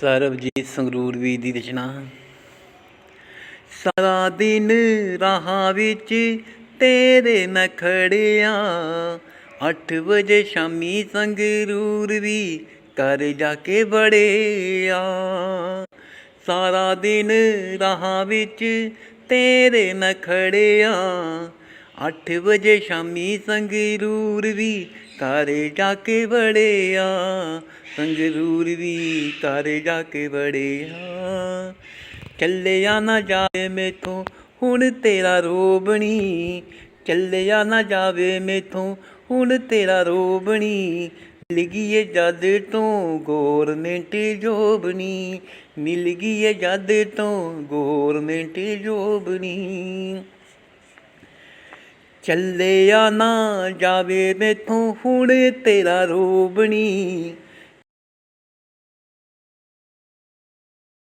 ਸਰਬਜੀਤ ਸੰਗਰੂਰ ਵੀ ਦੀ ਰਚਨਾ। ਸਾਰਾ ਦਿਨ ਰਾਹਾਂ ਵਿੱਚ ਤੇਰੇ ਮੈਂ ਖੜਿਆ। 8 ਵਜੇ ਸ਼ਾਮੀ ਸੰਗਰੂਰ ਵੀ ਕਰ ਜਾ ਕੇ ਬੜਿਆ ਸਾਰਾ ਦਿਨ ਰਾਹਾਂ ਵਿੱਚ ਤੇਰੇ ਮੈਂ ਖੜਿਆ। 8 ਵਜੇ ਸ਼ਾਮੀ ਸੰਗਰੂਰ ਵੀ ਘਰ ਜਾ ਕੇ ਵੜਿਆ। ਸੰਗਰੂਰ ਵੀ ਤਾਰੇ ਜਾ ਕੇ ਵੜਿਆ। ਚੱਲਿਆ ਨਾ ਜਾਵੇ ਮੇਥੋਂ, ਹੁਣ ਤੇਰਾ ਰੋਬਣੀ ਚੱਲਿਆ ਨਾ ਜਾਵੇ ਮੇਥੋਂ, ਹੁਣ ਤੇਰਾ ਰੋਬਣੀ ਮਿਲ ਗਈ ਏ ਜਦ ਤੋਂ ਗੌਰਮੈਂਟ ਜੋਬਣੀ ਮਿਲ ਗਈ ਏ ਜਦ ਤੋਂ ਗੌਰਮੈਂਟ ਜੋਬਣੀ ਚੱਲਿਆ ਨਾ ਜਾਵੇ ਮੈਥੋਂ ਹੁਣ ਤੇਰਾ ਰੋਬਣੀ